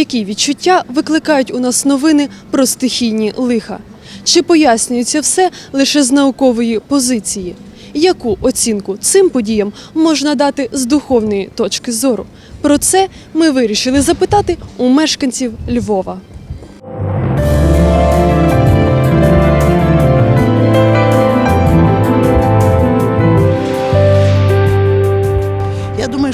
Які відчуття викликають у нас новини про стихійні лиха? Чи пояснюється все лише з наукової позиції? Яку оцінку цим подіям можна дати з духовної точки зору? Про це ми вирішили запитати у мешканців Львова.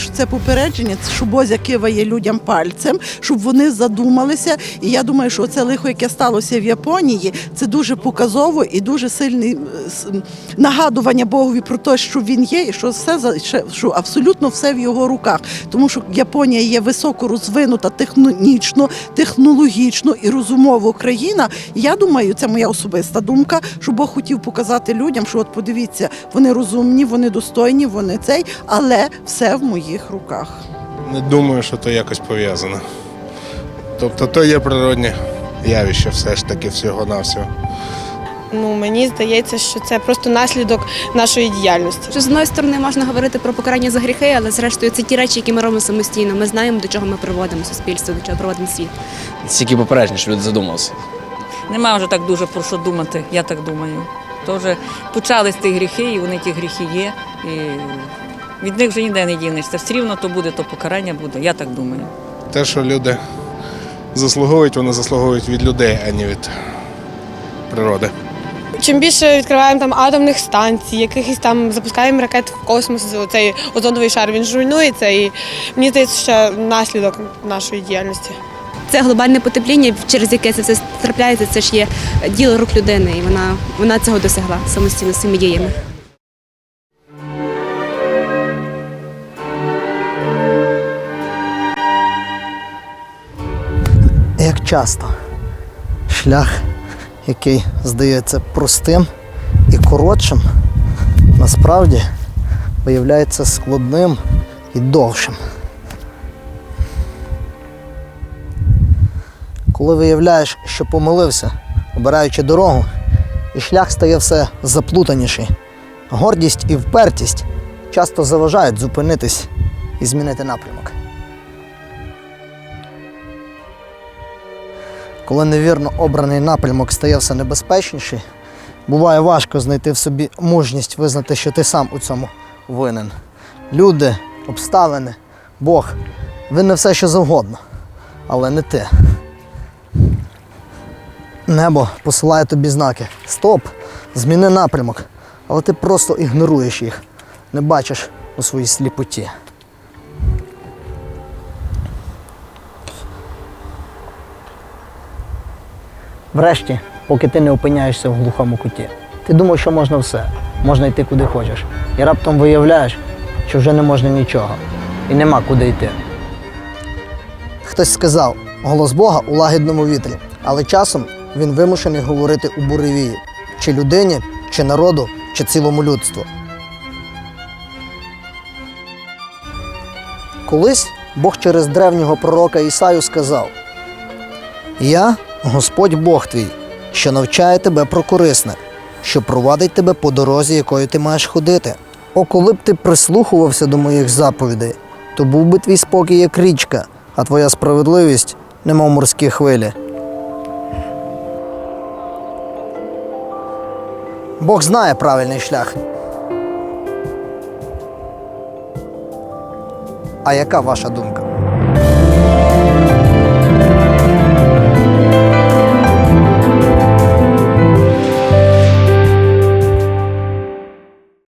Що це попередження, що Бозя киває людям пальцем, щоб вони задумалися. І я думаю, що це лихо, яке сталося в Японії, це дуже показово і дуже сильне нагадування Богові про те, що він є, і що все що абсолютно все в його руках. Тому що Японія є високо розвинута технічно, технологічно і розумово країна. Я думаю, це моя особиста думка, що Бог хотів показати людям, що от подивіться, вони розумні, вони достойні, вони цей, але все в моїх руках. Не думаю, що то якось пов'язано. Тобто то є природне явище все ж таки всього-навсього. Ну мені здається, що це просто наслідок нашої діяльності. Що з одної сторони можна говорити про покарання за гріхи, але зрештою це ті речі, які ми робимо самостійно. Ми знаємо, до чого ми приводимо суспільство, до чого приводимо світ. Стільки попереджень, що люди задумалися. Нема вже так дуже про що думати, я так думаю. То вже почались ті гріхи, і вони ті гріхи є. І від них вже ніде не дінешся. Все рівно то буде, то покарання буде, я так думаю. Те, що люди заслуговують, вони заслуговують від людей, а не від природи. Чим більше відкриваємо там атомних станцій, якихось там запускаємо ракет в космос, цей озоновий шар він руйнується, і мені здається, що наслідок нашої діяльності. Це глобальне потепління, через яке це все трапляється. Це ж є діло рук людини, і вона, вона цього досягла самостійно своїми діями. Часто шлях, який здається простим і коротшим, насправді виявляється складним і довшим. Коли виявляєш, що помилився, обираючи дорогу, і шлях стає все заплутаніший. Гордість і впертість часто заважають зупинитись і змінити напрямок. Коли невірно обраний напрямок стає все небезпечніший, буває важко знайти в собі мужність визнати, що ти сам у цьому винен. Люди, обставини, Бог винне все, що завгодно, але не ти. Небо посилає тобі знаки. Стоп! Зміни напрямок. Але ти просто ігноруєш їх, не бачиш у своїй сліпоті. Врешті, поки ти не опиняєшся в глухому куті, ти думав, що можна все, можна йти куди хочеш. І раптом виявляєш, що вже не можна нічого, і нема куди йти. Хтось сказав голос Бога у лагідному вітрі, але часом він вимушений говорити у буревії чи людині, чи народу, чи цілому людству. Колись Бог через древнього пророка Ісаю сказав: Я Господь Бог твій, що навчає тебе про корисне, що провадить тебе по дорозі, якою ти маєш ходити. О, коли б ти прислухувався до моїх заповідей, то був би твій спокій, як річка, а твоя справедливість, немов морські хвилі. Бог знає правильний шлях. А яка ваша думка?